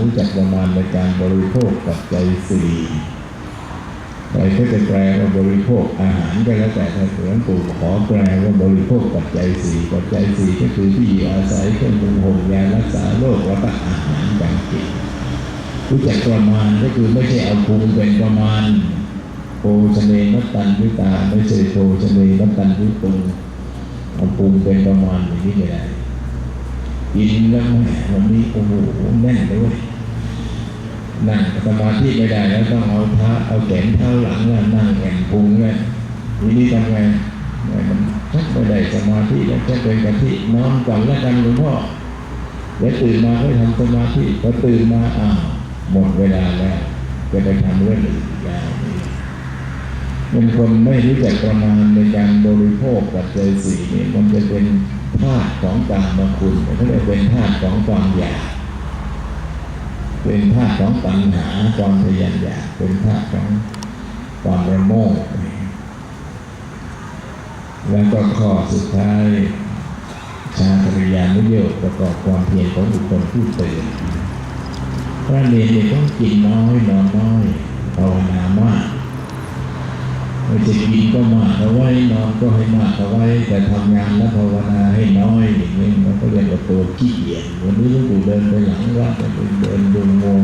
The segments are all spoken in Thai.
รู้จักประมาณในการบริโภคปัจจัยสี่ใครก็จะแปลว่าบริโภคอาหารก็แล้วแต่ถ้าหลวงปู่ขอแปลว่าบริโภคปัจจัยสี่ปัจจัยสี่ก็คือที่อาศัยเครื่องมือห่มยารักษาโรคแล้วก็อาหารการกินรู้จักประมาณก็คือไม่ใช่เอาภูมิเป็นประมาณโภชเนนัตตันวิตาไม่ใช่โภชเนนัตตันวิตุงเอาภูมิเป็นประมาณอย่างนี้ไม่ได้กินแล้วแหมวันนี้โอ้โหแน่นเลย นั่งสมาธิไม่ได้แล้วต้องเอาเท้าเอาแขนเท้าหลังแล้วนั่งแอนพุงเลยทีนี้ทำไงมันชักไม่ได้สมาธิแล้วจะเป็นกะทินอนก่อนแล้วกันหลวงพ่อเดี๋ยวตื่นมาก็ทำสมาธิพอตื่นมาอ้าวหมดเวลาแล้วจะไปทำเรื่องอื่นยาวนี้เป็นคนไม่รู้จักประมาณในการบริโภคปัจจัยสี่นี่มันจะเป็นธาตุของกามคุณเขาเรียเป็นธาตุของความอยาก เป็นธาตุของตัณหาความทะยานอยากเป็นธาตุของความระโมกแล้วก็ข้อสุดท้ายชาตริยานุโยคประกอบความเพียรของบุคคลผู้ตื่นพระเนรเนี่ยต้องกินน้อยนอนน้อยภาวนามาก ไม่ จะกินก็มากเอาไว้นอนก็ให้มากเอาไว้ แต่ทำงานและภาวนาให้น้อยอย่างนี้มันก็เรียกว่าตัวขี้เกียจวันนี้หลวงปู่เดินไปหลังวัดไปเดินดูงู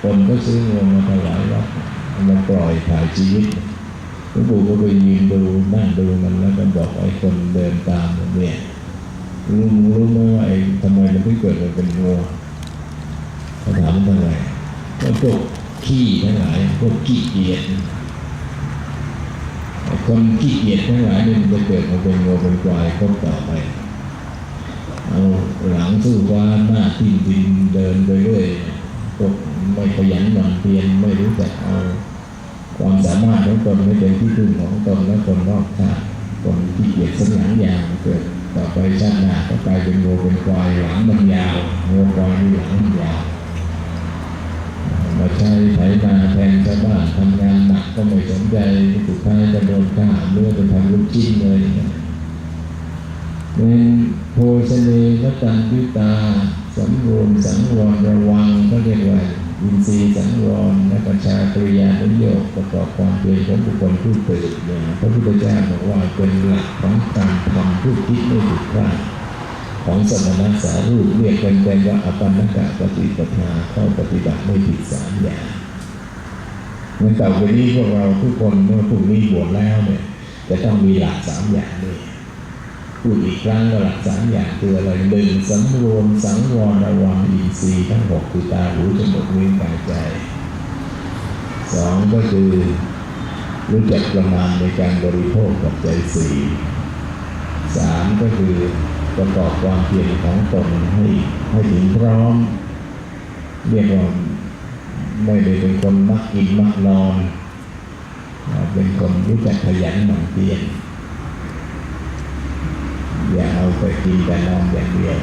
คนก็ซื้องูมาถวายวัดมาปล่อยถ่ายชีวิตหลวงปู่ก็ไปยืนดูนั่งดูมันแล้วก็บอกไอ้คนเดินตามเนี่ยรู้รู้ไหมว่าไอ้ทำไมมันถึงเกิดมาเป็นงูเขาถามทำไมก็พวกขี้ทั้งหลายพวกขี้เกียจ คนขี้เกียจทั้งหลายนี่มันจะเกิดมาเป็นงูเป็นควายก็ต่อไปเอาหลังสู้ฟ้าหน้าทิ่มดินเดินไปเรื่อยพวกไม่ขยันหมั่นเพียรไม่รู้จักเอาความสามารถของตนไม่เป็นที่พึ่งของตนและคนรอบข้างคนขี้เกียจสักหลังยาวเกิดต่อไปชาติหน้าก็กลายเป็นงูเป็นควายหลังมันยาวงูควายนี่หลังมันยาว ใช้ไถนาแทนชาวบ้านทำงานหนักก็ไม่สนใจสุดท้ายจะโดนฆ่าเมื่อเป็นทำลูกชิ้นเลยเป็นโพชเนนตันติตาสำรวมสังวรระวังก็เรียกว่าอินทรีย์สังวรและประชากริยานุโยคประกอบความเพียรของบุคคลผู้ตื่นเนี่ยพระพุทธเจ้าบอกว่าเป็นหลักของการทำผู้คิดไม่ผิดพลาด ของสมณะสารูปเรียกกันเป็นว่าอปันกะปฏิปทาเข้าปฏิบัติไม่ผิดสามอย่างเหมือนต่อไปนี้พวกเราทุกคนเมื่อพรุ่งนี้บวชแล้วเนี่ยจะต้องมีหลักสามอย่างด้วยพูดอีกครั้งว่าหลักสามอย่างคืออะไรหนึ่งสังรวมสังวรระวังอินทรีย์ทั้งหกคือตาหูจมูกลิ้นกายใจสองก็คือรู้จักประมาณในการบริโภคกับใจสี่สามก็คือ ประกอบความเพียรของตนให้ให้ถึงพร้อม เรียกว่าไม่ได้เป็นคนมักกินมักนอน เป็นคนรู้จักขยันหมั่นเพียรอย่าเอาไปกินแต่นอนอย่างเดียว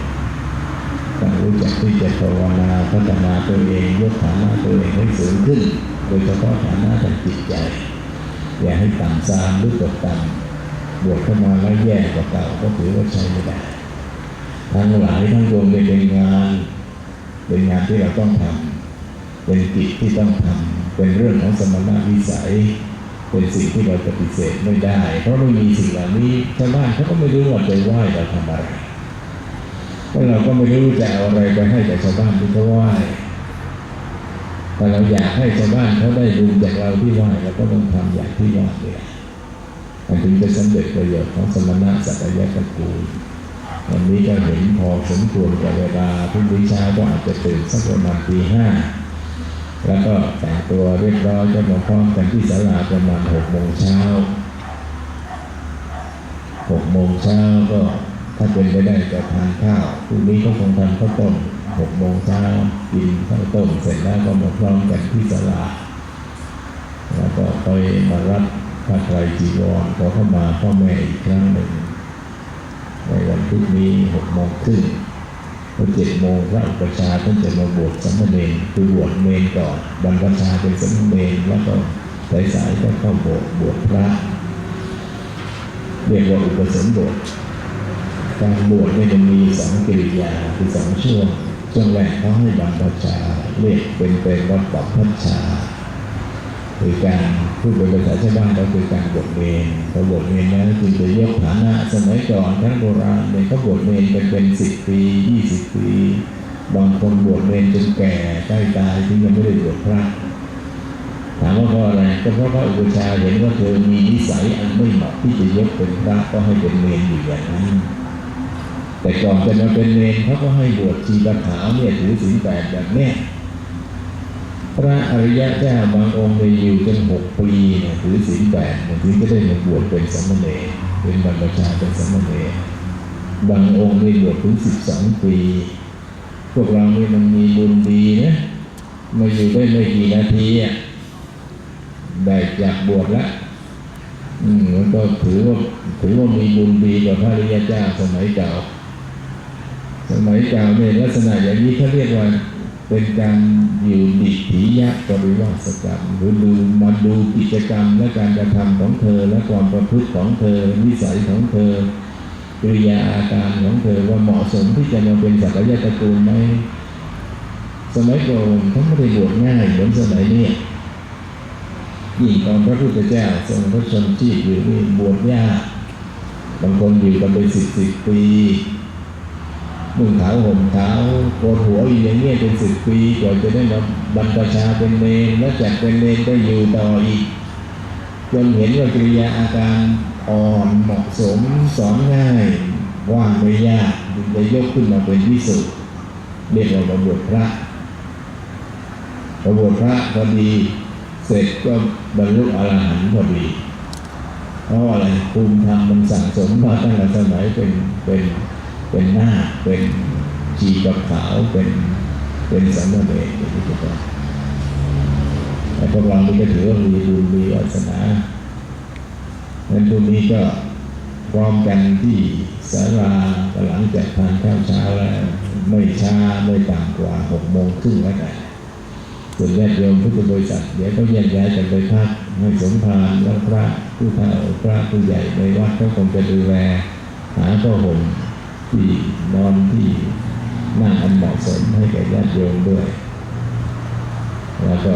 ต้องรู้จักที่จะภาวนาพัฒนาตัวเองยกฐานะตัวเองให้สูงขึ้น โดยเฉพาะฐานะทางจิตใจ อย่าให้ต่ำซามหรือตกต่ำบวกเข้ามาแล้วแย่กว่าเก่าก็ถือว่าใช้ไม่ได้ ทั้งหลายทั้งรวมเป็นงาน เป็นงานที่เราต้องทำเป็นกิจที่ต้องทำเป็นเรื่องของสมณวิสัย เป็นสิ่งที่เราปฏิเสธไม่ได้ เพราะไม่มีสิ่งเหล่านี้ชาวบ้านเขาก็ไม่รู้ว่าจะไหว้เราทำอะไรเพราะเราก็ไม่รู้จะเอาอะไรไปให้กับชาวบ้านที่เขาไหว้แต่เราอยากให้ชาวบ้านเขาได้บุญจากเราที่ไหว้เราก็ต้องทำอย่างที่ไหว้เลยมันถึงจะสำเร็จประโยชน์ของสมณะสัตยตระกูล วันนี้ก็เห็นพอสมควรกับเวลาพรุ่งนี้เช้าก็อาจจะตื่นสักประมาณตีห้าแล้วก็แต่งตัวเรียบร้อยก็มาพร้อมกันที่ศาลาประมาณหกโมงเช้าหกโมงเช้าก็ถ้าเป็นไปได้ก็ทานข้าวพรุ่งนี้ก็คงทานข้าวต้มหกโมงเช้ากินข้าวต้มเสร็จแล้วก็มาพร้อมกันที่ศาลาแล้วก็ไปมารับผ้าไตรจีวรขอเข้ามาพ่อแม่อีกครั้งหนึ่ง ในวันพรุ่งนี้หกโมงครึ่งพอเจ็ดโมงพระอุปชาท่านจะมาบวชสามเณรคือบวชเมนก่อนบรรพชาเป็นสามเณรแล้วก็สายสายก็เข้าโบสถ์บวชพระเรียกว่าอุปสมบทการบวชเนี่ยจะมีสองกิริยาคือสองช่วงช่วงแรกเขาให้บรรพชาเรียกเป็นเป็นวัดบัพพชา คือการพูดเป็นภาษาชาวบ้านก็คือการบวชเวรพอบวชเวรแล้วจึงจะยกฐานะสมัยก่อนทั้งโบราณเนี่ยเขาบวชเวรกันเป็นสิบปียี่สิบปีบางคนบวชเวรจนแก่ใกล้ตายที่ยังไม่ได้บวชพระถามว่าเพราะอะไรก็เพราะพระอุปชาเห็นว่าเธอมีนิสัยอันไม่เหมาะที่จะยกเป็นพระก็ให้เป็นเนรอยู่อย่างนั้นแต่ก่อนจะมาเป็นเนรเขาก็ให้บวชชีตขาวเนี่ยถือศีลแปดแบบเนี้ย พระอริยะเจ้าบางองค์เลยอยู่จนหกปีเนี่ยถือศีลแปดเนี่ยถึงจะได้มาบวชเป็นสามเณรเป็นบรรพชาเป็นสามเณรบางองค์เลยบวชถึงสิบสองปี พวกเรานี่มันมีบุญดีนะมาอยู่ได้ไม่กี่นาทีอะได้จากบวชแล้วอืมมันก็ถือว่าถือว่ามีบุญดีกว่าพระอริยเจ้าสมัยเก่า สมัยเก่าเนี่ยลักษณะอย่างนี้เขาเรียกว่า เป็นการอยู่ดิถียะปริวาสกรรมหรือดูมาดูกิจกรรมและการกระทำของเธอ และความประพฤติของเธอนิสัยของเธอกริยาอาการของเธอว่าเหมาะสมที่จะมาเป็นสักยะตระกูลไหมสมัยก่อนเขาไม่ได้บวชง่ายเหมือนสมัยนี้ยิ่งตอนพระพุทธเจ้าทรงพระชนชีพอยู่นี่บวชยากบางคนอยู่กันเป็นสิบสิบปี นุ่งขาวห่มขาวโกนหัวอยู่อย่างเงี้ยเป็นสิบปีกว่าจะได้มาบรรพชาเป็นเนรแล้วจากเป็นเนรก็อยู่ต่ออีกจนเห็นว่ากิริยาอาการอ่อนเหมาะสมสอนง่ายว่างไม่ยากจึงจะยกขึ้นมาเป็นวิสุทธิ์เรียกว่าบวชพระบวชพระพอดีเสร็จก็บรรลุอรหันต์พอดีเพราะอะไรภูมิธรรมมันสั่งสมมาตั้งแต่สมัยเป็นเป็น เป็นหน้าเป็นชีกับขาวเป็นเป็นสัมมาเดชอย่างนี้ก็ได้แต่พวกเรานี่ก็ถือว่ามีบุญมีวาสนาในบุญนี้ก็พร้อมกันที่สาราหลังจากทานข้าวเช้าแล้ว ไม่ช้าไม่ต่ำกว่าหกโมงครึ่งแล้วกันส่วนญาติโยมพุทธบริษัทเดี๋ยวก็แยกย้ายกันไปพักให้สมภารและพระผู้เฒ่าพระผู้ใหญ่ในวัดก็คงจะดูแลหาผ้าห่ม ที่นอนที่นั่งอันเหมาะสมให้แก่ญาติโยมด้วย แล้วก็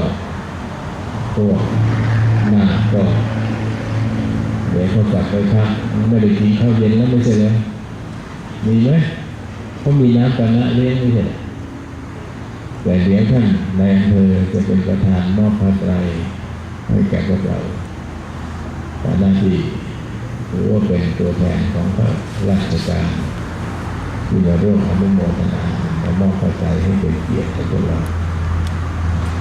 พวกหน้าก็เดี๋ยวเขากลับไปพักไม่ได้กินข้าวเย็นแล้วไม่ใช่เหรอมีไหมเขามีน้ำปานะเลี้ยงไม่ใช่แต่เดี๋ยวท่านในอำเภอจะเป็นประธานมอบพระไตรให้แก่พวกเราแต่หน้าที่หรือว่าเป็นตัวแทนของพระราชการ ที่มาร่วมอนุโมทนาและมอบพระไตรให้เป็นเกียรติกับพวกเรา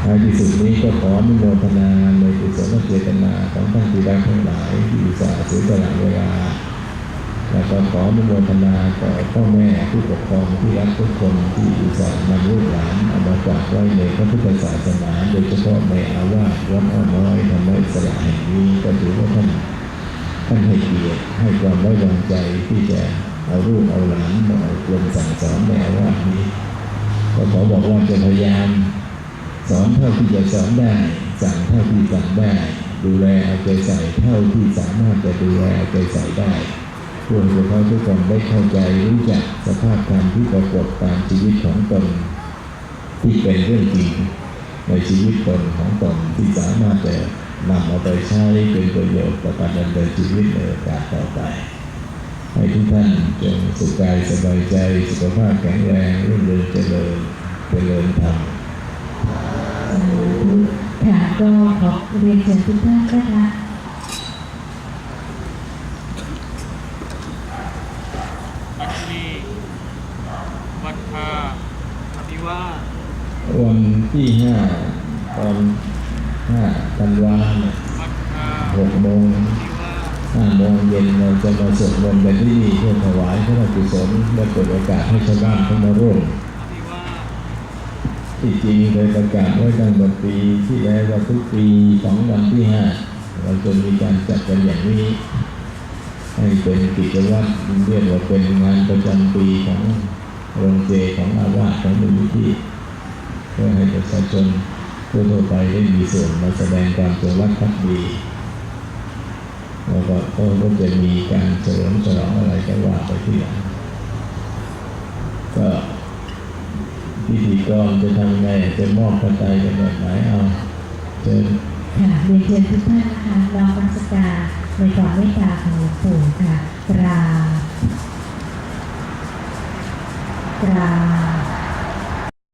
ท้ายที่สุดนี้ก็ขออนุโมทนาในกุศลเจตนาของท่านที่รักทั้งหลายที่อุตส่าห์เสียสละเวลาแล้วก็ขออนุโมทนาต่อพ่อแม่ผู้ปกครองที่รักทุกคนที่อุตส่าห์นำลูกหลานเอามาฝากไว้ในพระพุทธศาสนาโดยเฉพาะในอาวาสวัดอ้อน้อยธรรมอิสระแห่งนี้ก็ถือว่าท่านท่านให้เกียรติให้ความไว้วางใจที่จะ เอาลูกเอาหลานมาอบรมสั่งสอนในอาวานี้ก็ขอบอกว่าจะพยายามสอนเท่าที่จะสอนได้สั่งเท่าที่สั่งได้ ดูแลเอาใจใส่เท่าที่สามารถจะดูแลเอาใจใส่ได้เพื่อให้เขาทุกคนได้เข้าใจรู้จักสภาพธรรมที่ปรากฏตามชีวิตของตนที่เป็นเรื่องจริงในชีวิตตนของตนที่สามารถจะนำเอาไปใช้เป็นประโยชน์ต่อการดำเนินชีวิตในโอกาสต่อไป ให้ทุกท่านจงสุขกายสบายใจสุขภาพแข็งแรงรุ่งเรืองเจริญเจริญธรรมค่ะก็ขอเรียนเชิญทุกท่านนะคะอัคนีวัดคาอภิวาสวันที่ห้าตอนห้าธันวาเนี่ยวัดคาหกโมงอภิวาส ห้าโมงเย็นเราจะมาสวดมนต์กันที่นี่เพื่อถวายพระกุศลและเปิดโอกาสให้ชาวบ้านเข้ามาร่วมอภิวาที่จริงเคยประกาศไว้ตั้งแต่ปีที่แล้วว่าทุกปีของวันที่ห้าเราจะมีการจัดกันอย่างนี้ ให้เป็นกิจวัตรเรียกว่าเป็นงานประจำปีของโรงเจของอาวาสของมูลนิธิเพื่อให้ประชาชนทั่วไปได้มีส่วนมาแสดงความจงรักภักดี แล้วก็ก็ก็จะมีการเฉลิมฉลองอะไรก็ว่าไปที่หลังก็ที่พิธีกรจะทำไงจะมอบปัจจัยกันแบบไหนเอาเชิญค่ะเรียนเชิญทุกท่านนะคะน้อมรัชการในความเมตตาของหลวงปู่ค่ะกราบกราบ